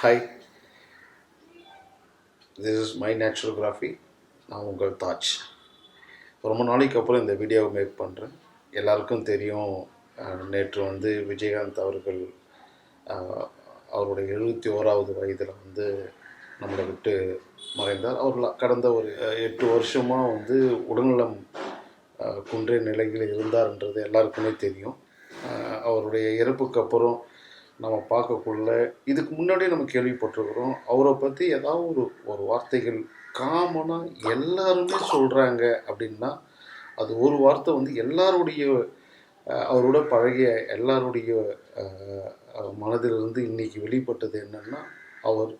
Hi this is my நேச்சுரோகிராஃபி நான் உங்கள் தாஜ். ரொம்ப நாளைக்கு அப்புறம் இந்த வீடியோவை மேக் பண்ணுறேன் எல்லாருக்கும் தெரியும் நேற்று வந்து விஜயகாந்த் அவர்கள் அவருடைய எழுபத்தி ஓராவது வயதில் வந்து நம்மளை விட்டு மறைந்தார். அவர் கடந்த ஒரு எட்டு வருஷமாக வந்து உடல்நலம் குன்றிய நிலையில் இருந்தார்ன்றது எல்லாருக்குமே தெரியும். அவருடைய இறப்புக்கு அப்புறம் நம்ம பார்க்கக்குள்ள இதுக்கு முன்னாடியே நம்ம கேள்விப்பட்டிருக்கிறோம். அவரை பற்றி ஏதாவது ஒரு ஒரு வார்த்தைகள் காமனாக எல்லாருமே சொல்கிறாங்க அப்படின்னா அது ஒரு வார்த்தை வந்து எல்லாருடைய அவரோட பழகிய எல்லாருடைய மனதிலிருந்து இன்னைக்கு வெளிப்பட்டது என்னென்னா அவர்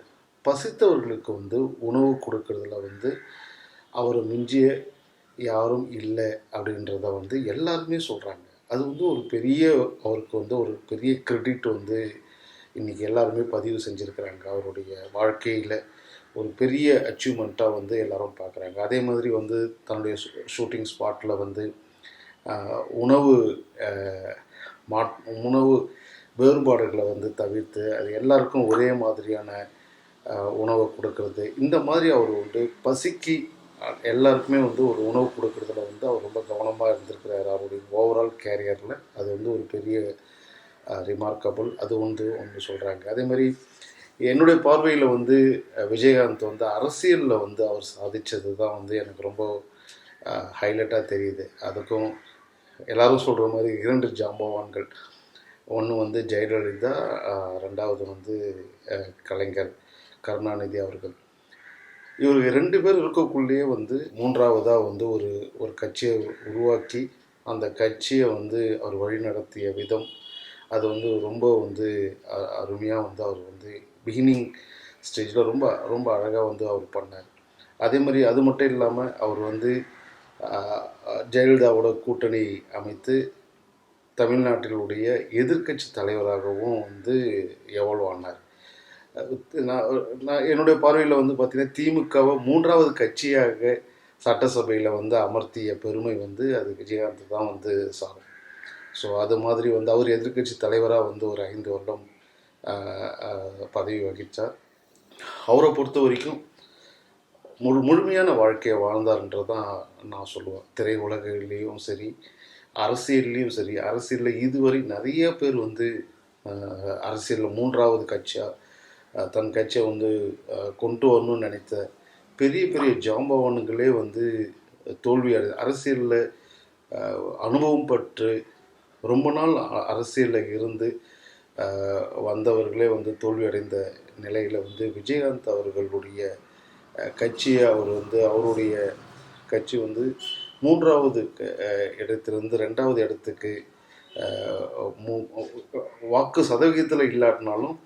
பசித்தவர்களுக்கு வந்து உணவு கொடுக்கறதுல வந்து அவரை மிஞ்சிய யாரும் இல்லை அப்படின்றத வந்து எல்லாருமே சொல்கிறாங்க அது வந்து ஒரு பெரிய அவருக்கு வந்து ஒரு பெரிய கிரெடிட் வந்து இன்றைக்கி எல்லாருமே பதிவு செஞ்சுருக்கிறாங்க. அவருடைய வாழ்க்கையில் ஒரு பெரிய அச்சீவ்மெண்ட்டாக வந்து எல்லாரும் பார்க்குறாங்க அதே மாதிரி வந்து தன்னுடைய ஷூட்டிங் ஸ்பாட்டில் வந்து உணவு மா உணவு வேறுபாடுகளை வந்து தவிர்த்து அது எல்லாருக்கும் ஒரே மாதிரியான உணவை கொடுக்கறது. இந்த மாதிரி அவர் வந்து பசிக்கு எல்லாருக்குமே வந்து ஒரு உணவு கொடுக்குறதுல வந்து அவர் ரொம்ப கவனமாக இருந்திருக்கிறார் அவருடைய ஓவரால் கேரியரில் அது வந்து ஒரு பெரிய ரிமார்க்கபிள் அது வந்து ஒன்று சொல்கிறாங்க அதே மாதிரி என்னுடைய பார்வையில் வந்து விஜயகாந்த் வந்து அரசியலில் வந்து அவர் சாதித்தது தான் வந்து எனக்கு ரொம்ப ஹைலைட்டாக தெரியுது. அதுக்கும் எல்லாரும் சொல்கிற மாதிரி இரண்டு ஜாம்பவான்கள். ஒன்று வந்து ஜெயலலிதா ரெண்டாவது வந்து கலைஞர் கருணாநிதி அவர்கள். இவர்கள் ரெண்டு பேர் இருக்கக்குள்ளேயே வந்து மூன்றாவதாக வந்து ஒரு ஒரு கட்சியை உருவாக்கி அந்த கட்சியை வந்து அவர் வழிநடத்திய விதம் அது வந்து ரொம்ப வந்து அருமையாக வந்து அவர் வந்து பிகினிங் ஸ்டேஜில் ரொம்ப ரொம்ப அழகாக வந்து அவர் பண்ணார். அதே மாதிரி அது மட்டும் இல்லாமல் அவர் வந்து ஜெயலலிதாவோட கூட்டணி அமைத்து தமிழ்நாட்டிலுடைய எதிர்க்கட்சி தலைவராகவும் வந்து எவால்வ் ஆனார். நான் நான் என்னுடைய பார்வையில் வந்து பார்த்தீங்கன்னா திமுகவை மூன்றாவது கட்சியாக சட்டசபையில் வந்து அமர்த்திய பெருமை வந்து அது விஜயகாந்த் தான் வந்து சாரும். ஸோ அது மாதிரி வந்து அவர் எதிர்க்கட்சி தலைவராக வந்து ஒரு ஐந்து வருடம் பதவி வகித்தார் அவரை பொறுத்த வரைக்கும் முழு முழுமையான வாழ்க்கையை வாழ்ந்தார்ன்றது தான் நான் சொல்லுவேன். திரையுலகிலையும் சரி அரசியல்லையும் சரி அரசியலில் இதுவரை நிறைய பேர் வந்து அரசியலில் மூன்றாவது கட்சியாக தன் கட்சியை வந்து கொண்டு வரணும்னு நினைத்த பெரிய பெரிய ஜாம்பவானுங்களே வந்து தோல்வி அடை அரசியலில் அனுபவம் பற்று ரொம்ப நாள் அரசியலில் இருந்து வந்தவர்களே வந்து தோல்வி அடைந்த நிலையில் வந்து விஜயகாந்த் அவர்களுடைய கட்சியை அவர் வந்து அவருடைய கட்சி வந்து மூன்றாவது இடத்திலிருந்து ரெண்டாவது இடத்துக்கு மூ- வாக்கு சதவிகிதத்தில் இல்லாட்டினாலும்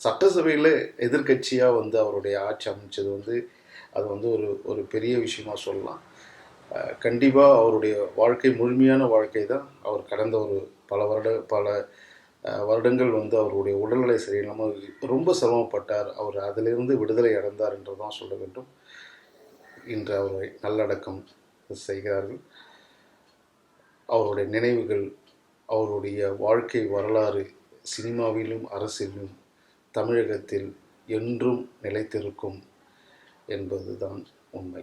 சட்டசபையில் எதிர்க்கட்சியாக வந்து அவருடைய ஆட்சி அமைச்சது வந்து அது வந்து ஒரு ஒரு பெரிய விஷயமா சொல்லலாம். கண்டிப்பாக அவருடைய வாழ்க்கை முழுமையான வாழ்க்கை தான் அவர் கடந்த ஒரு பல வருட பல வருடங்கள் வந்து அவருடைய உடல்நிலை சரியில்லாமல் ரொம்ப சிரமப்பட்டார். அவர் அதிலிருந்து விடுதலை அடைந்தார் என்று தான் சொல்ல வேண்டும். இன்று அவரை நல்லடக்கம் செய்கிறார்கள். அவருடைய நினைவுகள் அவருடைய வாழ்க்கை வரலாறு சினிமாவிலும் அரசியலிலும் தமிழகத்தில் என்றும் நிலைத்திருக்கும் என்பதுதான் உண்மை.